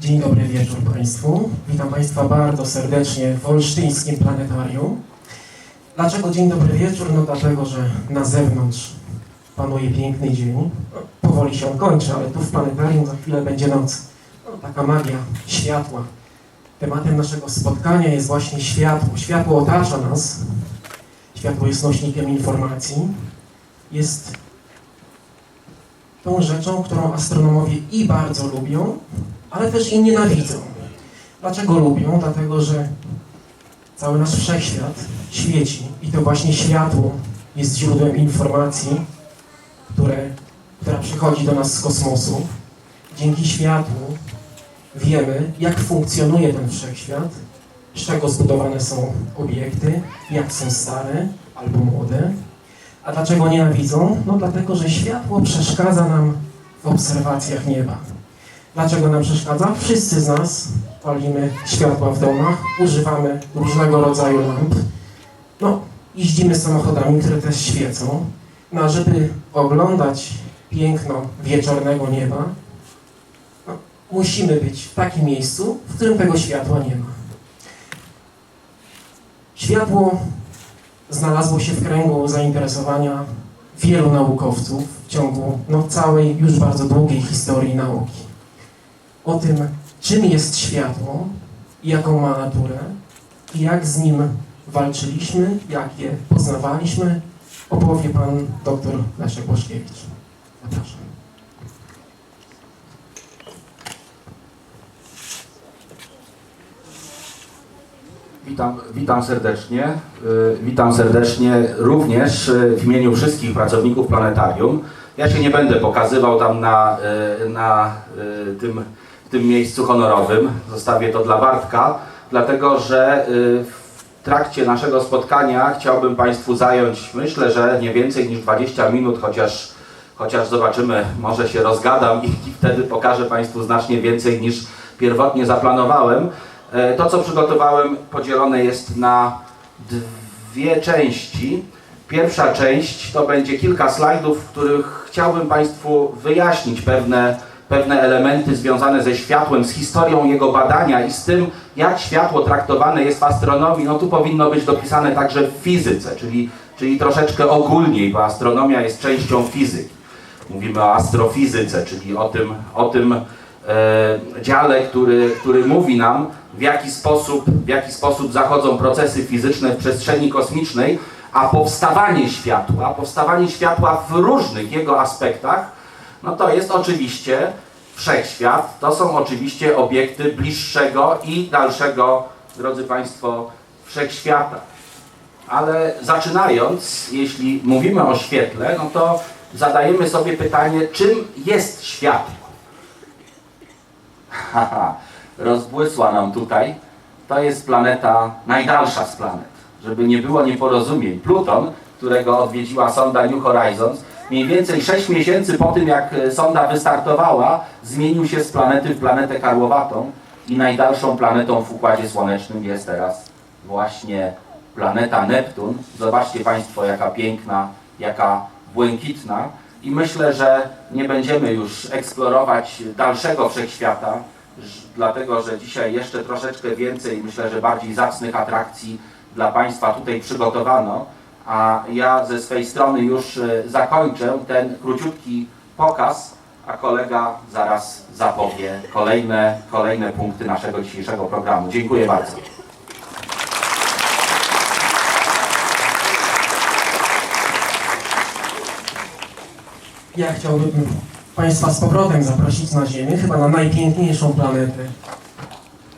Dzień dobry wieczór Państwu. Witam Państwa bardzo serdecznie w Olsztyńskim Planetarium. Dlaczego dzień dobry wieczór? No dlatego, że na zewnątrz panuje piękny dzień. Powoli się kończy, ale tu w planetarium za chwilę będzie noc. No, taka magia światła. Tematem naszego spotkania jest właśnie światło. Światło otacza nas. Światło jest nośnikiem informacji. Jest tą rzeczą, którą astronomowie i bardzo lubią, ale też i nienawidzą. Dlaczego lubią? Dlatego, że cały nasz wszechświat świeci i to właśnie światło jest źródłem informacji, które, która przychodzi do nas z kosmosu. Dzięki światłu wiemy, jak funkcjonuje ten wszechświat, z czego zbudowane są obiekty, jak są stare albo młode. A dlaczego nienawidzą? No dlatego, że światło przeszkadza nam w obserwacjach nieba. Dlaczego nam przeszkadza? Wszyscy z nas palimy światła w domach, używamy różnego rodzaju lamp. No, jeździmy samochodami, które też świecą. No, a żeby oglądać piękno wieczornego nieba, no, musimy być w takim miejscu, w którym tego światła nie ma. Światło znalazło się w kręgu zainteresowania wielu naukowców w ciągu no, całej już bardzo długiej historii nauki. O tym, czym jest światło jaką ma naturę i jak z nim walczyliśmy, jak je poznawaliśmy, opowie pan dr Leszek Błaszkiewicz. Zapraszam. Witam, witam serdecznie. Y, Witam serdecznie również y, w imieniu wszystkich pracowników planetarium. Ja się nie będę pokazywał tam na, y, na tym, w tym miejscu honorowym. Zostawię to dla Bartka, dlatego że y, w trakcie naszego spotkania chciałbym Państwu zająć, myślę, że nie więcej niż 20 minut, chociaż, chociaż zobaczymy, może się rozgadam i, i wtedy pokażę Państwu znacznie więcej niż pierwotnie zaplanowałem. E, To, co przygotowałem, podzielone jest na dwie części. Pierwsza część to będzie kilka slajdów, w których chciałbym Państwu wyjaśnić pewne, pewne elementy związane ze światłem, z historią jego badania i z tym, jak światło traktowane jest w astronomii. No tu powinno być dopisane także w fizyce, czyli, czyli troszeczkę ogólniej, bo astronomia jest częścią fizyki. Mówimy o astrofizyce, czyli o tym, o tym e, dziale, który, który mówi nam, w jaki, sposób, w jaki sposób zachodzą procesy fizyczne w przestrzeni kosmicznej, a powstawanie światła, powstawanie światła w różnych jego aspektach, no to jest oczywiście wszechświat, to są oczywiście obiekty bliższego i dalszego, drodzy Państwo, wszechświata. Ale zaczynając, jeśli mówimy o świetle, no to zadajemy sobie pytanie, czym jest światło? Haha, rozbłysła nam tutaj. To jest planeta najdalsza z planet. Żeby nie było nieporozumień. Pluton, którego odwiedziła sonda New Horizons, mniej więcej 6 miesięcy po tym, jak e, sonda wystartowała, zmienił się z planety w planetę karłowatą i najdalszą planetą w Układzie Słonecznym jest teraz właśnie planeta Neptun. Zobaczcie Państwo, jaka piękna, jaka błękitna. I myślę, że nie będziemy już eksplorować dalszego wszechświata, dlatego że dzisiaj jeszcze troszeczkę więcej, myślę, że bardziej zacnych atrakcji dla Państwa tutaj przygotowano. A ja ze swej strony już e, zakończę ten króciutki pokaz, a kolega zaraz zapowie kolejne, kolejne punkty naszego dzisiejszego programu. Dziękuję bardzo. Ja chciałbym Państwa z powrotem zaprosić na Ziemię, chyba na najpiękniejszą planetę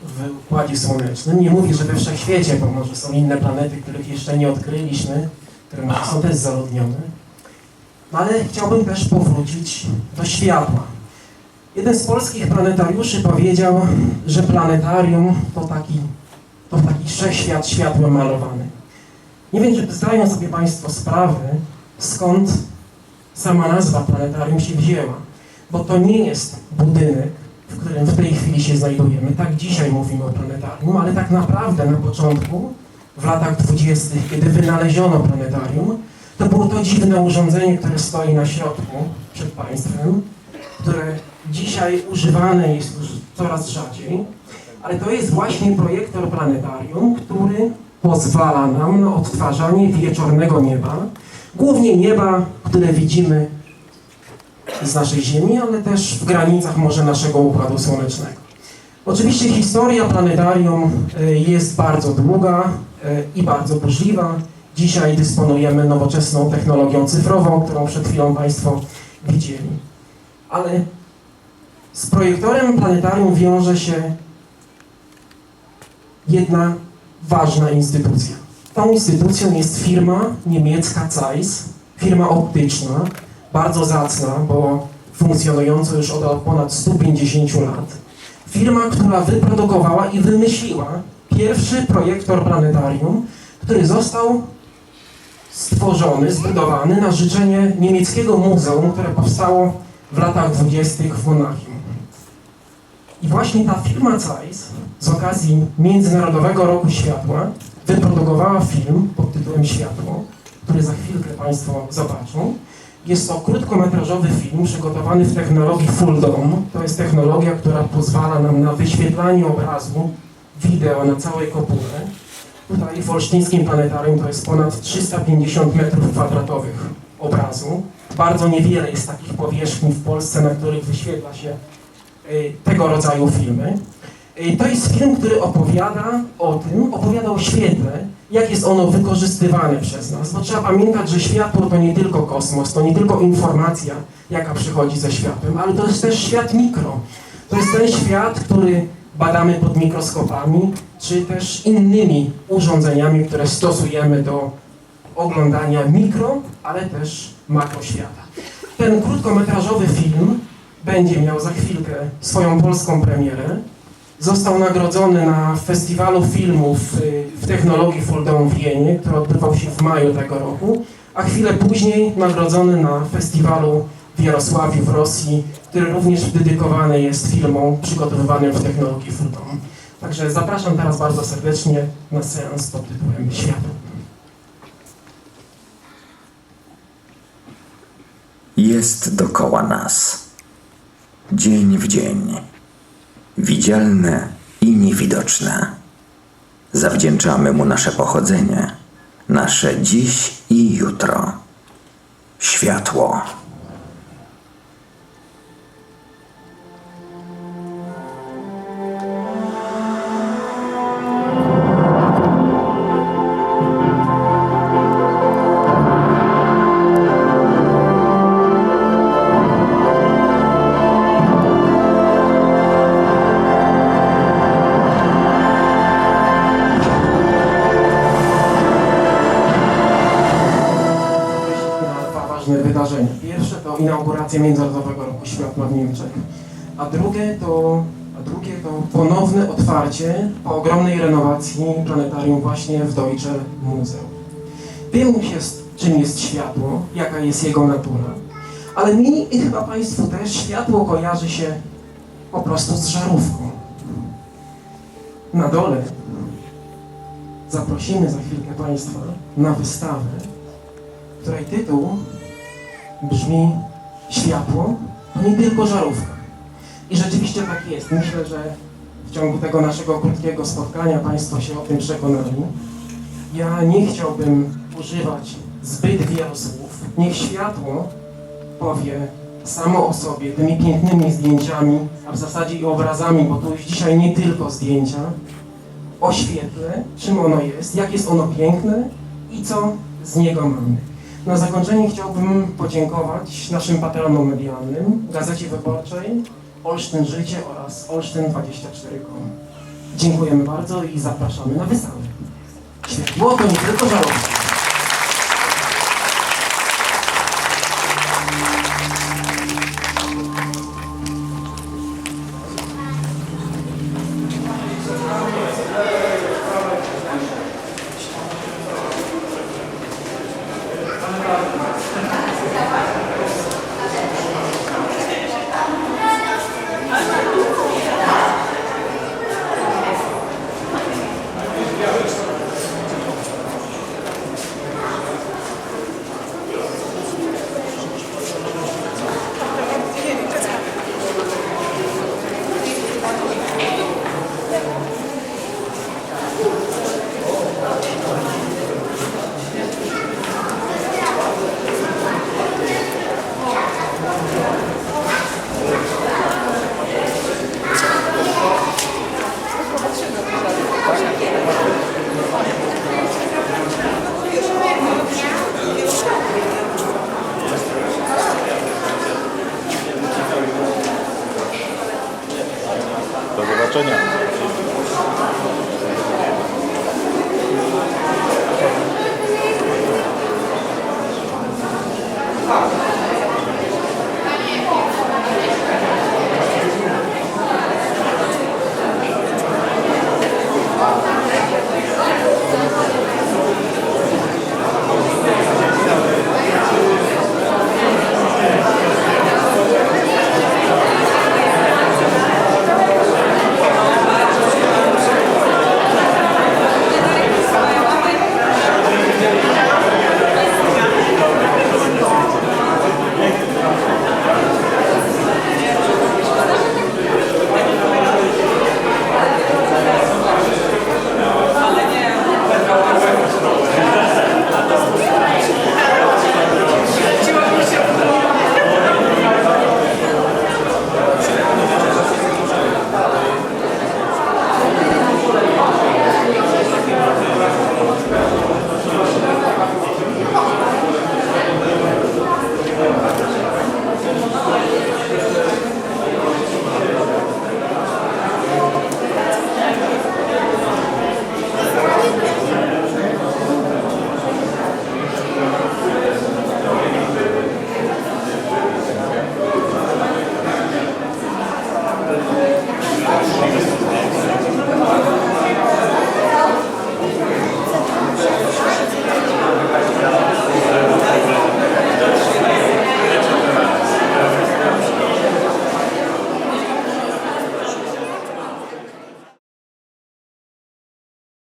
w Układzie Słonecznym. Nie mówię, że we Wszechświecie, bo może są inne planety, których jeszcze nie odkryliśmy, które są też zaludnione. No ale chciałbym też powrócić do światła. Jeden z polskich planetariuszy powiedział, że planetarium to taki, to taki wszechświat światłem malowany. Nie wiem, czy zdają sobie Państwo sprawę, skąd sama nazwa planetarium się wzięła, bo to nie jest budynek, w którym w tej chwili się znajdujemy. Tak dzisiaj mówimy o planetarium, ale tak naprawdę na początku, w latach dwudziestych, kiedy wynaleziono planetarium, to było to dziwne urządzenie, które stoi na środku przed Państwem, które dzisiaj używane jest już coraz rzadziej, ale to jest właśnie projektor planetarium, który pozwala nam na odtwarzanie wieczornego nieba, głównie nieba, które widzimy z naszej Ziemi, ale też w granicach może naszego Układu Słonecznego. Oczywiście historia planetarium e, jest bardzo długa i bardzo burzliwa. Dzisiaj dysponujemy nowoczesną technologią cyfrową, którą przed chwilą Państwo widzieli. Ale z projektorem planetarium wiąże się jedna ważna instytucja. Tą instytucją jest firma niemiecka Zeiss, firma optyczna, bardzo zacna, bo funkcjonująca już od ponad 150 lat. Firma, która wyprodukowała i wymyśliła pierwszy projektor planetarium, który został stworzony, zbudowany na życzenie niemieckiego muzeum, które powstało w latach 20. w Monachium. I właśnie ta firma Zeiss z okazji Międzynarodowego Roku Światła wyprodukowała film pod tytułem Światło, który za chwilkę Państwo zobaczą. Jest to krótkometrażowy film przygotowany w technologii Full Dome. To jest technologia, która pozwala nam na wyświetlanie obrazu wideo na całej kopule. Tutaj w Olsztyńskim Planetarium to jest ponad 350 metrów kwadratowych obrazu. Bardzo niewiele jest takich powierzchni w Polsce, na których wyświetla się y, tego rodzaju filmy. Y, To jest film, który opowiada o tym, opowiada o świetle, jak jest ono wykorzystywane przez nas. Bo trzeba pamiętać, że światło to nie tylko kosmos, to nie tylko informacja, jaka przychodzi ze światłem, ale to jest też świat mikro. To jest ten świat, który badamy pod mikroskopami, czy też innymi urządzeniami, które stosujemy do oglądania mikro, ale też makroświata. Ten krótkometrażowy film będzie miał za chwilkę swoją polską premierę. Został nagrodzony na festiwalu filmów y, w technologii Full Dome w Wienie, który odbywał się w maju tego roku, a chwilę później nagrodzony na festiwalu w w Rosji, który również dedykowany jest filmom przygotowywanym w technologii Full Dome. Także zapraszam teraz bardzo serdecznie na seans pod tytułem Światło. jest dokoła nas. Dzień w dzień, widzialne i niewidoczne. Zawdzięczamy mu nasze pochodzenie, nasze dziś i jutro. Światło. Inauguracja Międzynarodowego Roku Światła w Niemczech, a drugie to, a drugie to ponowne otwarcie po ogromnej renowacji planetarium właśnie w Deutsche Museum. Wiem, jest, czym jest światło, jaka jest jego natura, ale mi i chyba Państwu też światło kojarzy się po prostu z żarówką. Na dole zaprosimy za chwilkę Państwa na wystawę, której tytuł brzmi Światło to nie tylko żarówka. I rzeczywiście tak jest. Myślę, że w ciągu tego naszego krótkiego spotkania Państwo się o tym przekonali. Ja nie chciałbym używać zbyt wielu słów. Niech światło powie samo o sobie tymi pięknymi zdjęciami, a w zasadzie i obrazami, bo to już dzisiaj nie tylko zdjęcia, o świetle, czym ono jest, jak jest ono piękne i co z niego mamy. Na zakończenie chciałbym podziękować naszym patronom medialnym, Gazecie Wyborczej, Olsztyn Życie oraz Olsztyn24.com. Dziękujemy bardzo i zapraszamy na wystawę. Światło to nie tylko żarówka.